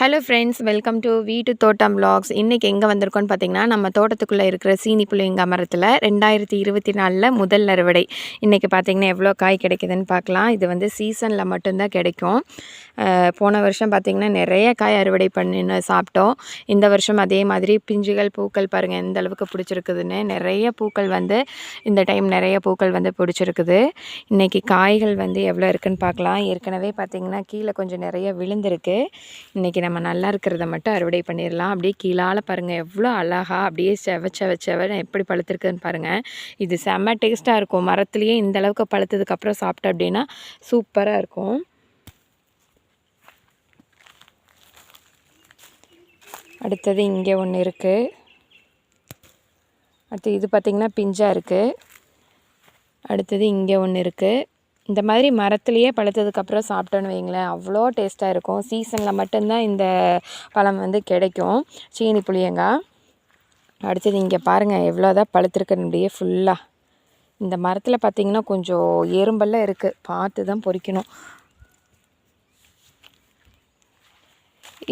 Hello friends welcome to வீட்டு தோட்டம் vlogs. இன்றைக்கி எங்கே வந்திருக்கோன்னு பார்த்தீங்கன்னா நம்ம தோட்டத்துக்குள்ளே இருக்கிற சீனி புளியங்க மரத்தில் ரெண்டாயிரத்தி இருபத்தி நாலில் முதல் அறுவடை. இன்றைக்கி பார்த்தீங்கன்னா எவ்வளோ காய் கிடைக்குதுன்னு பார்க்கலாம். இது வந்து சீசனில் மட்டும்தான் கிடைக்கும். போன வருஷம் பார்த்திங்கன்னா நிறைய காய் அறுவடை பண்ணின்னு சாப்பிட்டோம். இந்த வருஷம் அதே மாதிரி பிஞ்சுகள் பூக்கள் பாருங்கள் எந்த அளவுக்கு பிடிச்சிருக்குதுன்னு நிறைய பூக்கள் வந்து இந்த டைம் நிறைய பூக்கள் வந்து பிடிச்சிருக்குது. இன்றைக்கி காய்கள் வந்து எவ்வளோ இருக்குதுன்னு பார்க்கலாம். ஏற்கனவே பார்த்திங்கன்னா கீழே கொஞ்சம் நிறைய விழுந்திருக்கு. இன்றைக்கி நம்ம நல்லா இருக்கிறத மட்டும் அறுவடை பண்ணிடலாம் அப்படியே கீழால் பாருங்கள் எவ்வளோ அழகாக அப்படியே செவ செவ செவன்னு எப்படி பழுத்திருக்குன்னு பாருங்கள் இது செம்ம டேஸ்ட்டாக இருக்கும். மரத்துலேயே இந்த அளவுக்கு பழுத்ததுக்கப்புறம் சாப்பிட்டோம் அப்படின்னா சூப்பராக இருக்கும். அடுத்தது இங்கே ஒன்று இருக்குது அடுத்து இது பார்த்திங்கன்னா பிஞ்சாக இருக்குது அடுத்தது இங்கே ஒன்று இருக்குது இந்த மாதிரி மரத்துலேயே பழுத்ததுக்கப்புறம் சாப்பிட்டோன்னு வைங்களேன் அவ்வளோ டேஸ்ட்டாக இருக்கும். சீசனில் மட்டும்தான் இந்த பழம் வந்து கிடைக்கும். சீனி புளியங்காய் அடுத்தது இங்கே பாருங்கள் எவ்வளோதான் பழுத்திருக்குன்னு அப்படியே ஃபுல்லாக இந்த மரத்தில் பார்த்திங்கன்னா கொஞ்சம் எறும்பெல்லாம் இருக்குது பார்த்து தான் பொறிக்கணும்.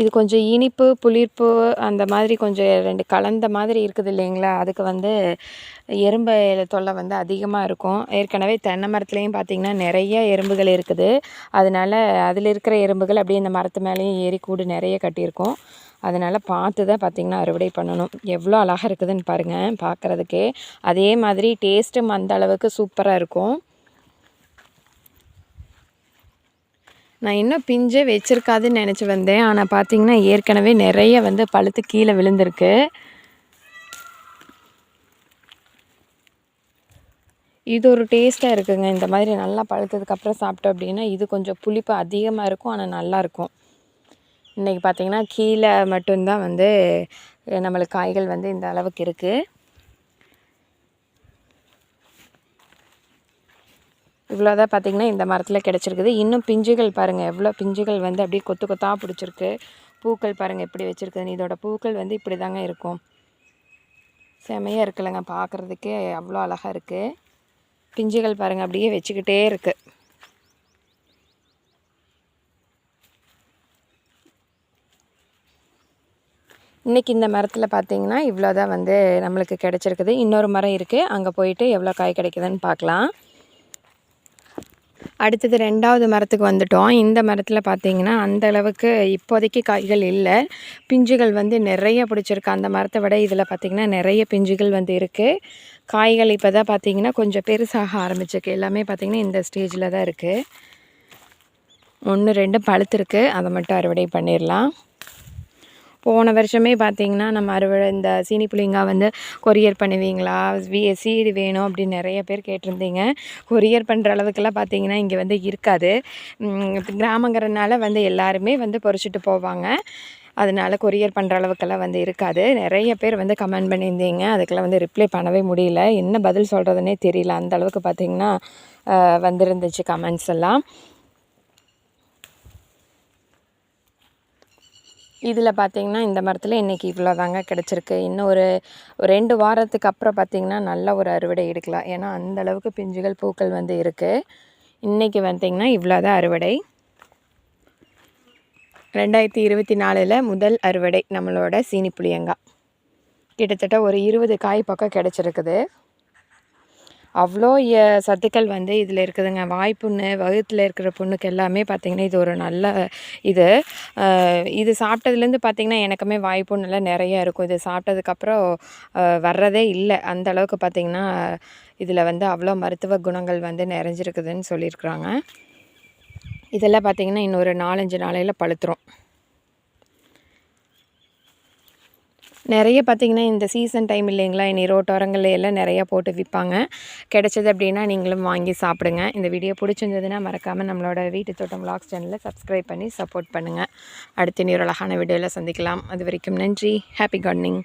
இது கொஞ்சம் இனிப்பு புளிர்ப்பு அந்த மாதிரி கொஞ்சம் ரெண்டு கலந்த மாதிரி இருக்குது இல்லைங்களா? அதுக்கு வந்து எறும்பு தொல்லை வந்து அதிகமாக இருக்கும். ஏற்கனவே தென்னை மரத்துலேயும் பார்த்திங்கன்னா நிறைய எறும்புகள் இருக்குது. அதனால் அதில் இருக்கிற எறும்புகள் அப்படியே இந்த மரத்து மேலேயும் ஏறி கூடு நிறைய கட்டியிருக்கும். அதனால் பார்த்து தான் பார்த்திங்கன்னா அறுவடை பண்ணணும். எவ்வளோ அழகாக இருக்குதுன்னு பாருங்கள் பார்க்குறதுக்கே அதே மாதிரி டேஸ்ட்டும் அந்த அளவுக்கு சூப்பராக இருக்கும். நான் இன்னும் பிஞ்சே வச்சிருக்காதுன்னு நினச்சி வந்தேன். ஆனால் பார்த்தீங்கன்னா ஏற்கனவே நிறைய வந்து பழுத்து கீழே விழுந்திருக்கு. இது ஒரு டேஸ்ட்டாக இருக்குங்க. இந்த மாதிரி நல்லா பழுத்ததுக்கப்புறம் சாப்பிட்டோம் அப்படின்னா இது கொஞ்சம் புளிப்பு அதிகமாக இருக்கும் ஆனால் நல்லாயிருக்கும் இன்றைக்கி பார்த்தீங்கன்னா கீழே மட்டும்தான் வந்து நம்மளுக்கு காய்கள் வந்து இந்த அளவுக்கு இருக்குது இவ்வளோதான் பார்த்திங்கன்னா இந்த மரத்தில் கிடச்சிருக்குது. இன்னும் பிஞ்சுகள் பாருங்கள் எவ்வளோ பிஞ்சுகள் வந்து அப்படியே கொத்து கொத்தாக பிடிச்சிருக்கு. பூக்கள் பாருங்கள் எப்படி வச்சுருக்குதுன்னு. இதோட பூக்கள் வந்து இப்படி தாங்க இருக்கும். செமையாக இருக்குல்லங்க பார்க்குறதுக்கே அவ்வளோ அழகாக இருக்குது பிஞ்சுகள் பாருங்கள் அப்படியே வச்சுக்கிட்டே இருக்குது இன்றைக்கி இந்த மரத்தில் பார்த்தீங்கன்னா இவ்வளோ தான் வந்து நம்மளுக்கு கிடச்சிருக்குது. இன்னொரு மரம் இருக்குது அங்கே போயிட்டு எவ்வளோ காய் கிடைக்குதுன்னு பார்க்கலாம் அடுத்தது ரெண்டாவது மரத்துக்கு வந்துட்டோம். இந்த மரத்தில் பார்த்தீங்கன்னா அந்த அளவுக்கு இப்போதைக்கு காய்கள் இல்லை. பிஞ்சுகள் வந்து நிறைய பிடிச்சிருக்கு. அந்த மரத்தை விட இதில் பார்த்திங்கன்னா நிறைய பிஞ்சுகள் வந்து இருக்குது காய்கள் இப்போ தான் பார்த்திங்கன்னா கொஞ்சம் பெருசாக ஆரம்பிச்சிருக்கு. எல்லாமே பார்த்திங்கன்னா இந்த ஸ்டேஜில் தான் இருக்குது ஒன்று ரெண்டு பழுத்திருக்கு. அதை மட்டும் அறுவடை பண்ணிடலாம் போன வருஷமே பார்த்தீங்கன்னா நம்ம அறுவடை இந்த சீனி புளிங்கா வந்து கொரியர் பண்ணுவீங்களா? சீடு வேணும் அப்படின்னு நிறைய பேர் கேட்டிருந்தீங்க. கொரியர் பண்ணுற அளவுக்குலாம் பார்த்தீங்கன்னா இங்கே வந்து இருக்காது. கிராமங்கிறனால வந்து எல்லாருமே வந்து பொறிச்சிட்டு போவாங்க. அதனால கொரியர் பண்ணுற அளவுக்கெல்லாம் வந்து இருக்காது. நிறைய பேர் வந்து கமெண்ட் பண்ணியிருந்தீங்க. அதுக்கெல்லாம் வந்து ரிப்ளை பண்ணவே முடியல. என்ன பதில் சொல்கிறதுனே தெரியல. அந்த அளவுக்கு பார்த்திங்கன்னா வந்திருந்துச்சு கமெண்ட்ஸ் எல்லாம். இதில் பார்த்திங்கன்னா இந்த மரத்தில் இன்றைக்கி இவ்வளோ தாங்க கிடச்சிருக்கு. இன்னும் ஒரு ஒரு ரெண்டு வாரத்துக்கு அப்புறம் பார்த்திங்கன்னா நல்ல ஒரு அறுவடை எடுக்கலாம். ஏன்னா அந்த அளவுக்கு பிஞ்சுகள் பூக்கள் வந்து இருக்குது இன்றைக்கி பார்த்தீங்கன்னா இவ்வளோ தான் அறுவடை. ரெண்டாயிரத்தி இருபத்தி நாலில் முதல் அறுவடை நம்மளோட சீனி புளியங்காய் கிட்டத்தட்ட ஒரு இருபது காய் பக்கம் கிடச்சிருக்குது. அவ்வளோ சத்துக்கள் வந்து இதில் இருக்குதுங்க. வாய்ப்புண்ணு வகுத்தில் இருக்கிற புண்ணுக்கு எல்லாமே பார்த்திங்கன்னா இது ஒரு நல்ல இது. இது சாப்பிட்டதுலேருந்து பார்த்திங்கன்னா எனக்குமே வாய்ப்புண்ணெல்லாம் நிறைய இருக்கும். இது சாப்பிட்டதுக்கப்புறம் வர்றதே இல்லை. அந்த அளவுக்கு பார்த்திங்கன்னா இதில் வந்து அவ்வளோ மருத்துவ குணங்கள் வந்து நிறைஞ்சிருக்குதுன்னு சொல்லியிருக்கிறாங்க. இதெல்லாம் பார்த்திங்கன்னா இன்னொரு நாலஞ்சு நாளையில் பழுத்துரும். நிறைய பார்த்திங்கன்னா இந்த சீசன் டைம் இல்லைங்களா? இனி ரோட்டோரங்கள்ல எல்லாம் நிறையா போட்டு விற்பாங்க. கிடைச்சது அப்படின்னா நீங்களும் வாங்கி சாப்பிடுங்க. இந்த வீடியோ பிடிச்சிருந்ததுன்னா மறக்காமல் நம்மளோட வீட்டு தோட்டம் விளாக்ஸ் சேனலில் சப்ஸ்கிரைப் பண்ணி சப்போர்ட் பண்ணுங்கள் அடுத்த ஒரு அழகான வீடியோவில் சந்திக்கலாம். அது வரைக்கும் நன்றி. Happy gardening